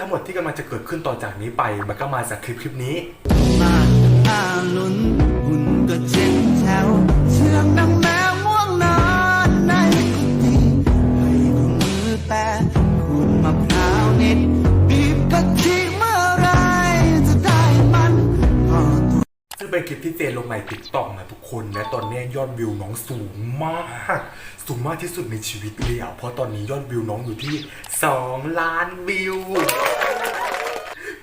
ทั้งหมดที่กำลังจะเกิดขึ้นต่อจากนี้ไป มันก็มาจากคลิปคลิปนี้ มาอาลุนหุ่นก็เจ็บแถว เป็นคลิปที่เจลงในติ๊กต็อกนะทุกคน และตอนนี้ยอดวิวน้องสูงมาก สูงมากที่สุดในชีวิตเลยอะเพราะตอนนี้ยอดวิวน้องอยู่ที่ 2 ล้านวิว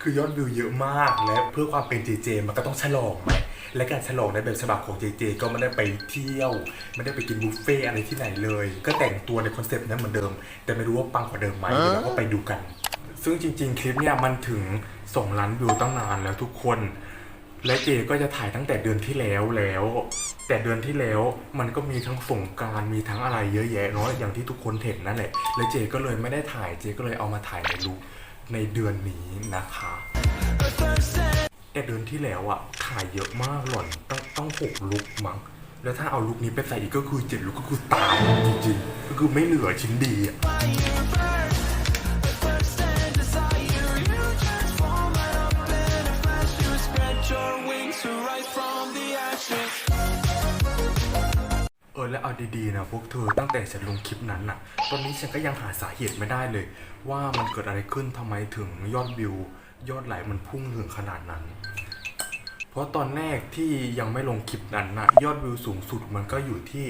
คือยอดวิวเยอะมากและเพื่อความเป็นเจเจมันก็ต้องฉลองไหมและการฉลองในแบบฉบับของเจเจก็ไม่ได้ไปเที่ยว ไม่ได้ไปกินบุฟเฟ่อะไรที่ไหนเลย ก็แต่งตัวในคอนเซปต์นั้นเหมือนเดิม แต่ไม่รู้ว่าปังกว่าเดิมไหมเดี๋ยวเราก็ไปดูกัน ซึ่งจริง ๆ คลิปเนี่ยมันถึง2ล้านวิวตั้งนานแล้วทุกคน และเจก็จะถ่ายตั้งแต่เดือนที่แล้วแล้ว แต่เดือนที่แล้วมันก็มีทั้งสงการมีทั้งอะไรเยอะแยะเนาะอย่างที่ทุกคนเห็นนั่นแหละและเจก็เลยไม่ได้ถ่ายเจก็เลยเอามาถ่ายในลุคในเดือนนี้นะคะแต่เดือนที่แล้วอะถ่ายเยอะมากหล่อนต้องต้องหกลุกมั้งแล้วถ้าเอาลุกนี้ไปใส่อีกก็คือเจ็ดลุกก็คือตายจริงๆก็คือไม่เหลือชิ้นดีอะ ออแล้วเอาดีๆนะพวกเธอตั้งแต่ฉันลงคลิปนั้นน่ะ ตอนนี้ฉันก็ยังหาสาเหตุไม่ได้เลย ว่ามันเกิดอะไรขึ้นทำไมถึงยอดวิว ยอดไลค์มันพุ่งถึงขนาดนั้น เพราะตอนแรกที่ยังไม่ลงคลิปนั้นน่ะ ยอดวิวสูงสุดมันก็อยู่ที่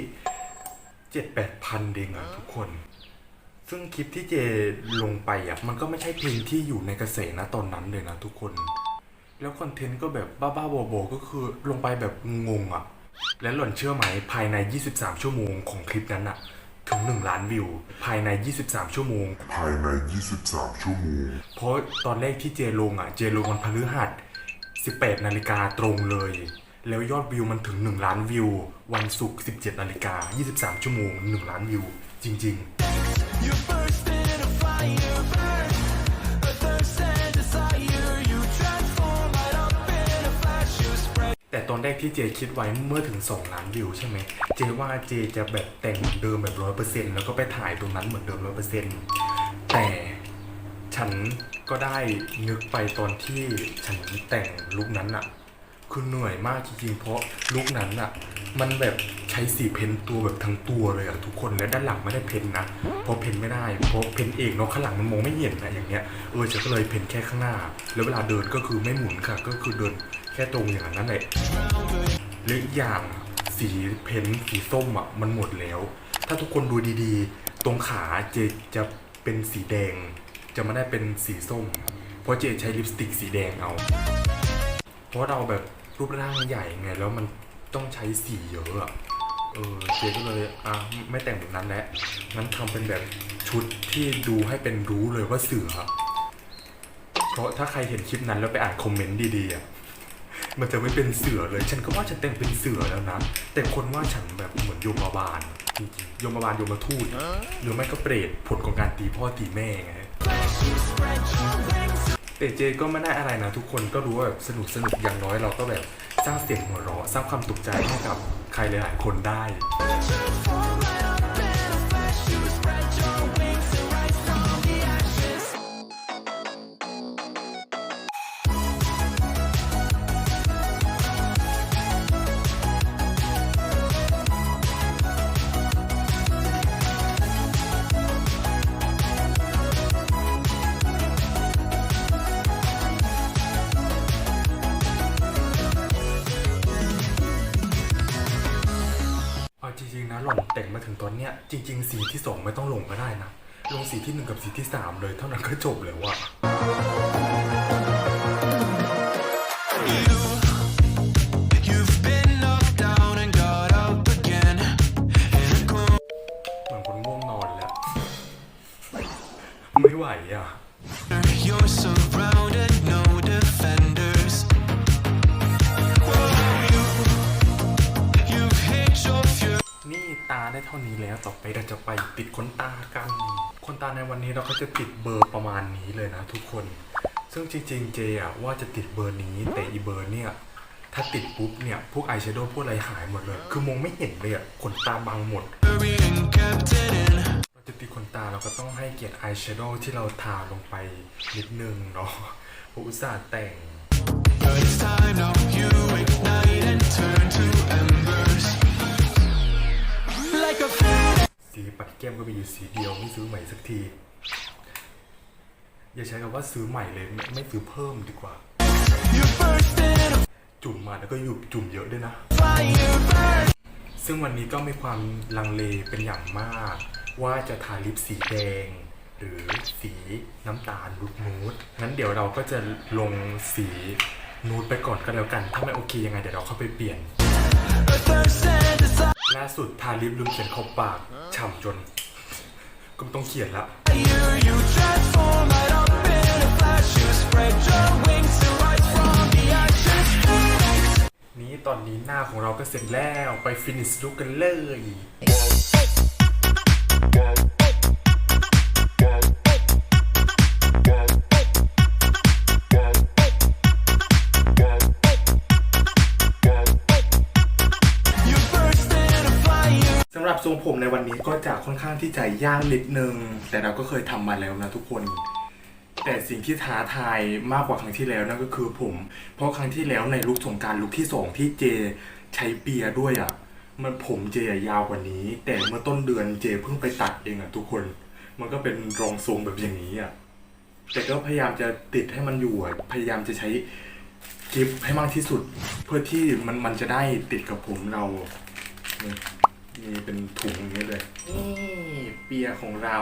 เจ็ดแปดพันเองอะทุกคน ซึ่งคลิปที่เจลงไปอะมันก็ไม่ใช่เพลงที่อยู่ในกระแสนะตอนนั้นเลยนะทุกคน แล้วคอนเทนต์ก็แบบบ้าๆบอๆก็คือลงไปแบบงงๆอะ และหล่อนเชื่อไหมภายใน 23 ชั่วโมงของคลิปนั้นอะถึง 1 ล้านวิว ภายใน 23 ชั่วโมง ภายใน 23 ชั่วโมง เพราะตอนแรกที่เจลงอะ เจลงวันพฤหัส 18 นาฬิกาตรงเลย แล้วยอดวิวมันถึง 1 ล้านวิว วันศุกร์ 17 นาฬิกา 23 ชั่วโมง 1 ล้านวิว จริง ๆ แต่ตอนแรกที่เจคิดไว้เมื่อถึง 2 ล้านวิวใช่ไหม เจว่าเจจะแบบแต่งเดิมแบบร้อยเปอร์เซ็นต์แล้วก็ไปถ่ายตรงนั้นเหมือนเดิมร้อยเปอร์เซ็นต์แต่ฉันก็ได้นึกไปตอนที่ฉันแต่งลุคนั้นอะคือเหนื่อยมากจริงๆ เพราะลุคนั้นอะมันแบบใช้สีเพ้นตัวแบบทั้งตัวเลยอะทุกคนและด้านหลังไม่ได้เพ้นนะเพราะเพ้นไม่ได้เพราะเพ้นเองเนาะข้างหลังมันมองไม่เห็นนะอย่างเงี้ยเออฉันก็เลยเพ้นแค่ข้างหน้า แล้วเวลาเดินก็คือไม่หมุนค่ะ ก็คือเดิน แค่ตรงอย่างนั้นแหละและอีกอย่างสีเพ้นสีส้มอะมันหมดแล้ว ถ้าทุกคนดูดีๆ ตรงขาเจจะเป็นสีแดง จะไม่ได้เป็นสีส้ม เพราะเจใช้ลิปสติกสีแดงเอา เพราะเราแบบรูปร่างใหญ่ไงแล้วมันต้องใช้สีเยอะอะเออเจก็เลยอะไม่แต่งแบบนั้นแล้วงั้นทำเป็นแบบชุดที่ดูให้เป็นรู้เลยว่าเสือ เพราะถ้าใครเห็นคลิปนั้นแล้วไปอ่านคอมเมนต์ดีๆอะ มันจะไม่เป็นเสือเลย ฉันก็ว่าฉันแต่งเป็นเสือแล้วนะ แต่คนว่าฉันแบบเหมือนโยมบาลจริงๆโยมบาลโยมทูตหรือไม่ก็เปรตผลของการตีพ่อตีแม่ไงแต่เจก็ไม่ได้อะไรนะ ทุกคนก็รู้ว่าแบบสนุกสนุกอย่างน้อยเราก็แบบสร้างเสียงหัวเราะสร้างความตกใจให้กับใครหลายๆคนได้ ตอนเนี้ยจริง ๆ สีที่สองไม่ต้องลงก็ได้นะ ลงสีที่หนึ่งกับสีที่สามเลยเท่านั้นก็จบแล้วอะ ท่านี้แล้วต่อไปเราจะไปติดขนตากันขนตาในวันนี้เราก็จะติดเบอร์ประมาณนี้เลยนะทุกคน ซึ่งจริงๆเจอะว่าจะติดเบอร์นี้แต่อีเบอร์เนี่ยถ้าติดปุ๊บเนี่ยพวกอายแชโดว์พวกอะไรหายหมดเลย คือมองไม่เห็นเลยอะขนตาบังหมดเราจะติดขนตาเราก็ต้องให้เกียรติอายแชโดว์ที่เราทาลงไปนิดนึงเนาะเพราะอุตส่าห์แต่ง But it's time now you ignite and turn to สีปัดแก้มก็มีอยู่สีเดียวไม่ซื้อใหม่สักที อย่าใช้คำว่าซื้อใหม่เลยไม่ไม่ซื้อเพิ่มดีกว่า จุ่มมาแล้วก็อยู่จุ่มเยอะด้วยนะ ซึ่งวันนี้ก็มีความลังเลเป็นอย่างมาก ว่าจะทาลิปสีแดง หรือสีน้ำตาลนูดนูดงั้นเดี๋ยวเราก็จะลงสีนูดไปก่อนก็แล้วกัน ถ้าไม่โอเคยังไงเดี๋ยวเราเข้าไปเปลี่ยน ล่าสุดทาลิปลืมเขียนขอบปากฉ่ำจน ก็ต้องเขียนละ นี้ตอนนี้หน้าของเราก็เสร็จแล้วไปฟินิชลุกกันเลย รงผมในวันนี้ก็จะค่อนข้างที่จะยากนิดนึง แต่เราก็เคยทำมาแล้วนะทุกคน แต่สิ่งที่ท้าทายมากกว่าครั้งที่แล้วนั่นก็คือผม เพราะครั้งที่แล้วในลุคสงการลุคที่สองที่เจใช้เปียด้วยอะ่ะ มันผมเจยาวกว่านี้ แต่เมื่อต้นเดือนเจเพิ่งไปตัดเองอะ่ะ ทุกคน มันก็เป็นรองทรงแบบอย่างนี้อะ่ะ แต่ก็พยายามจะติดให้มันอยู่อะพยายามจะใช้กิฟให้มากที่สุด เพื่อที่มันมันจะได้ติดกับผมเรา นี่มีเป็นถุงอย่างนี้เลย นี่เปียร์ของเรา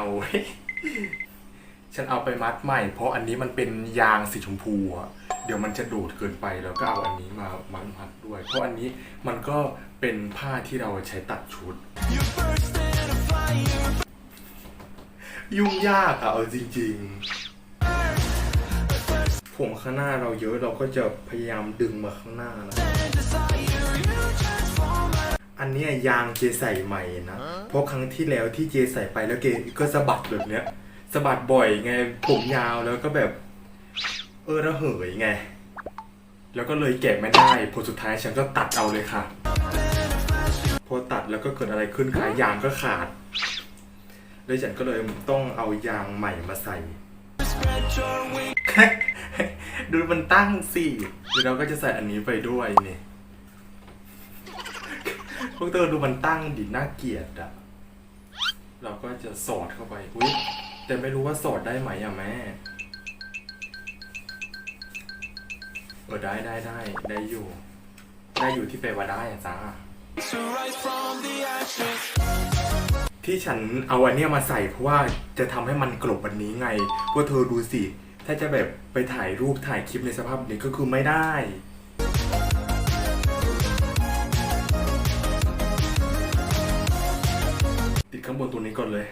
ฉันเอาไปมัดใหม่ เพราะอันนี้มันเป็นยางสีชมพูอะเดี๋ยวมันจะดูดเกินไปแล้วก็เอาอันนี้มามัดมัดด้วย เพราะอันนี้มันก็เป็นผ้าที่เราใช้ตัดชุด You burst in a fire. ยุ่งยากอะเอาจริง ๆ ผมข้างหน้าเราเยอะเราก็จะพยายามดึงมาข้างหน้านะ อันเนี้ยยางเจใส่ใหม่นะ เพราะครั้งที่แล้วที่เจใส่ไปแล้วเกก็สะบัดแบบเนี้ยสะบัดบ่อยไงผมยาวแล้วก็แบบ เออระเหยไง แล้วก็เลยแกะไม่ได้ผลสุดท้ายฉันก็ตัดเอาเลยค่ะ พอตัดแล้วก็เกิดอะไรขึ้นขายางก็ขาดเลยฉันก็เลยต้องเอายางใหม่มาใส่ ดูมันตั้งสิเดี๋ยวเราก็จะใส่อันนี้ไปด้วยนี่ พวกเธอดูมันตั้งดิน่าเกลียดอะเราก็จะสอดเข้าไปอุ้ยแต่ไม่รู้ว่าสอดได้ไหมอะแม่เออได้ได้ได้ได้อยู่ ได้อยู่ที่แปลว่าได้อะจ้าที่ฉันเอาอันเนี้ยมาใส่เพราะว่าจะทำให้มันกลบวันนี้ไงพวกเธอดูสิ ถ้าจะแบบไปถ่ายรูปถ่ายคลิปในสภาพนี้ก็คือไม่ได้างบนตัวนี้ก่อนเลย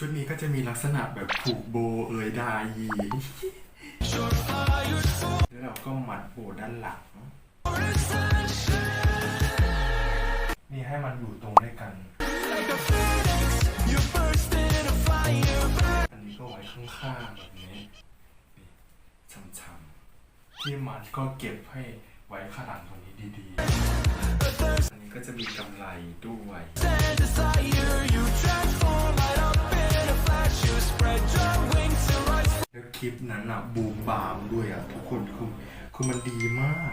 ชุดนี้ก็จะมีลักษณะแบบผูกโบเอยดายีแล้วเราก็มัดโบด้านหลัง นี่ให้มันอยู่ตรงด้วยกัน อันนี้ก็ไว้ข้างๆแบบนี้นี่ช้ำๆที่มัดก็เก็บให้ไว้ข้างหลังตรงนี้ดีๆ อันนี้ก็จะมีกำไรด้วย แล้วคลิปนั้นอะบูมบามด้วยอะทุกคนคือคือมันดีมาก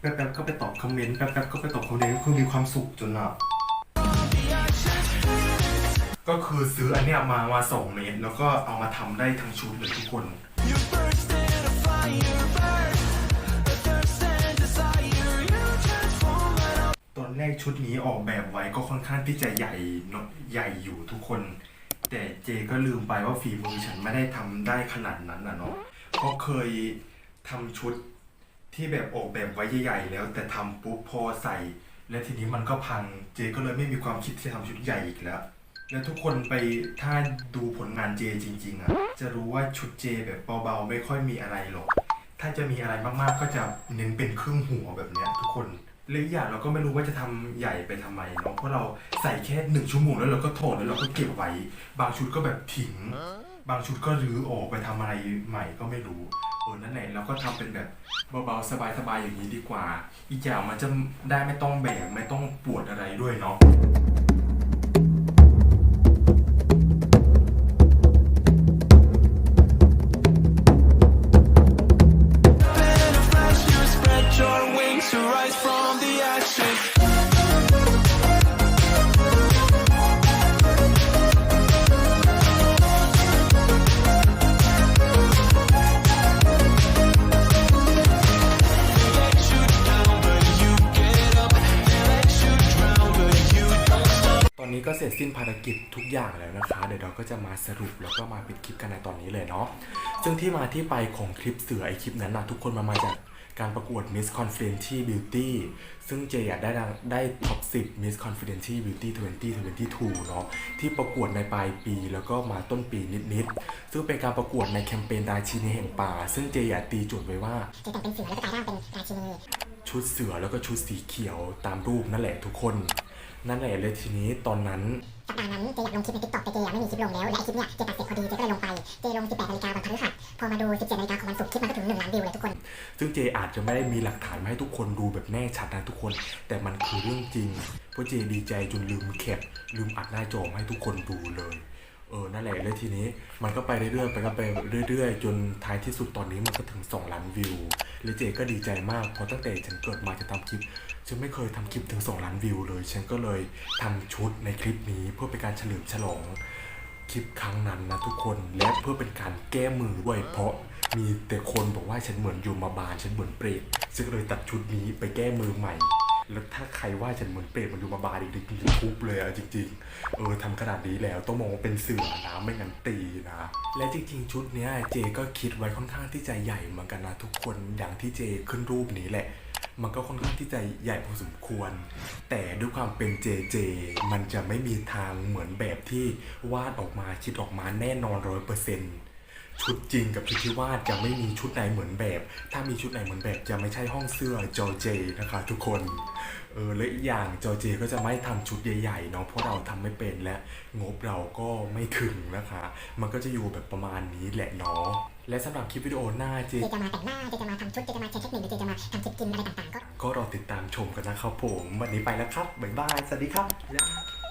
แป๊บๆก็ไปตอบคอมเมนต์แป๊บๆก็ไปตอบคอมเมนต์คือมีความสุขจนอะก็คือซื้ออันเนี้ยมามาสองเมตร แล้วก็เอามาทำได้ทั้งชุดเลยทุกคนตอนแรกชุดนี้ออกแบบไว้ก็ค่อนข้างที่จะใหญ่เนอะใหญ่อยู่ทุกคน แต่เจก็ลืมไปว่าฝีมือฉันไม่ได้ทำได้ขนาดนั้นนะเนาะเพราะเคยทำชุดที่แบบออกแบบไว้ใหญ่ๆแล้ว แต่ทำปุ๊บพอใส่ และทีนี้มันก็พังเจก็เลยไม่มีความคิดที่จะทำชุดใหญ่อีกแล้ว แล้วทุกคนไปถ้าดูผลงานเจจริง ๆอะจะรู้ว่าชุดเจแบบเบาๆไม่ค่อยมีอะไรหรอก ถ้าจะมีอะไรมากๆก็จะเน้นเป็นครึ่งหัวแบบเนี้ยทุกคน หละอีกอย่างเราก็ไม่รู้ว่าจะทำใหญ่ไปทำไมเนาะเพราะเราใส่แค่หนึ่งชั่วโมงแล้วเราก็ถอดแล้วเราก็เก็บไว้ บางชุดก็แบบทิ้ง บางชุดก็รื้อออกไปทำอะไรใหม่ก็ไม่รู้เออนั่นแหละเราก็ทำเป็นแบบเบาๆสบายๆอย่างนี้ดีกว่า อีกอย่างมันจะได้ไม่ต้องแบกไม่ต้องปวดอะไรด้วยเนาะ เสร็จสิ้นภารกิจทุกอย่างแล้วนะคะ เดี๋ยวเราก็จะมาสรุปแล้วก็มาปิดคลิปกันในตอนนี้เลยเนาะซึ่งที่มาที่ไปของคลิปเสือไอคลิปนั้นนะทุกคนมามาจากการประกวด Miss Confidential Beauty ซึ่งเจอยากได้ดังได้ท็อป 10 Miss Confidential Beauty 2022 เนาะที่ประกวดในปลายปีแล้วก็มาต้นปีนิดๆ ซึ่งเป็นการประกวดในแคมเปญราชินีแห่งป่า ซึ่งเจอยากตีโจทย์ไว้ว่าเจแต่งเป็นเสือแล้วก็กลายร่างเป็นราชินีชุดเสือแล้วก็ชุดสีเขียวตามรูปนั่นแหละทุกคน นั่นแหละเลยทีนี้ตอนนั้นสัปดาห์นั้นเจอยากลงคลิปในทิกตอกแต่เจยังไม่มีคลิปลงแล้วและไอคลิปเนี่ยเจตัดเสร็จพอดีเจก็เลยลงไปเจลง 18นาฬิกาวันพฤหัสพอมาดู 17นาฬิกาของวันศุกร์คลิปมันก็ถึง1ล้านวิวเลยทุกคน ซึ่งเจอาจจะไม่ได้มีหลักฐานมาให้ทุกคนดูแบบแน่ชัดนะทุกคน แต่มันคือเรื่องจริงเพราะเจดีใจจนลืมแคปลืมอัดหน้าจอมาให้ทุกคนดูเลย เออ นั่นแหละแล้วทีนี้ มันก็ไปเรื่อยๆ ไปก็ไปเรื่อยๆ จนท้ายที่สุดตอนนี้มันก็ถึง 2 ล้านวิว แล้วเจก็ดีใจมากเพราะตั้งแต่ฉันเกิดมาจะทำคลิป ฉันไม่เคยทำคลิปถึง 2 ล้านวิวเลย ฉันก็เลยทำชุดในคลิปนี้เพื่อเป็นการเฉลิมฉลองคลิปครั้งนั้นนะทุกคน และเพื่อเป็นการแก้มือด้วยเพราะมีแต่คนบอกว่าฉันเหมือนยูมาบาลฉันเหมือนเปรตซึ่งเลยตัดชุดนี้ไปแก้มือใหม่ แล้วถ้าใครว่าฉันเหมือนเปรตมันยูมาบาลอีกทีทุบเลยอะจริง ๆ เออทำขนาดนี้แล้วต้องมองว่าเป็นเสือนะไม่งั้นตีนะ และจริง ๆ ชุดเนี้ยเจก็คิดไว้ค่อนข้างที่จะใหญ่เหมือนกันนะทุกคนอย่างที่เจขึ้นรูปนี้แหละ มันก็ค่อนข้างที่จะใหญ่พอสมควร แต่ด้วยความเป็นเจเจมันจะไม่มีทางเหมือนแบบที่วาดออกมาคิดออกมาแน่นอนร้อยเปอร์เซ็นต์ ชุดจริงกับชุดที่วาดจะไม่มีชุดไหนเหมือนแบบ ถ้ามีชุดไหนเหมือนแบบจะไม่ใช่ห้องเสื้อจอเจนะคะ ทุกคน เออและอีกอย่างจอเจก็จะไม่ทำชุดใหญ่ๆเนาะเพราะเราทำไม่เป็นและงบเราก็ไม่ถึงนะคะ มันก็จะอยู่แบบประมาณนี้แหละเนาะและสำหรับคลิปวิดีโอหน้าเจจะมาแต่งหน้าเจจะมาทำชุดเจจะมาแชร์เทคนิคเจจะมาทำคลิปกินอะไรต่างๆก็ก็รอติดตามชมกันนะครับผมวันนี้ไปแล้วครับบ๊ายบายสวัสดีครับ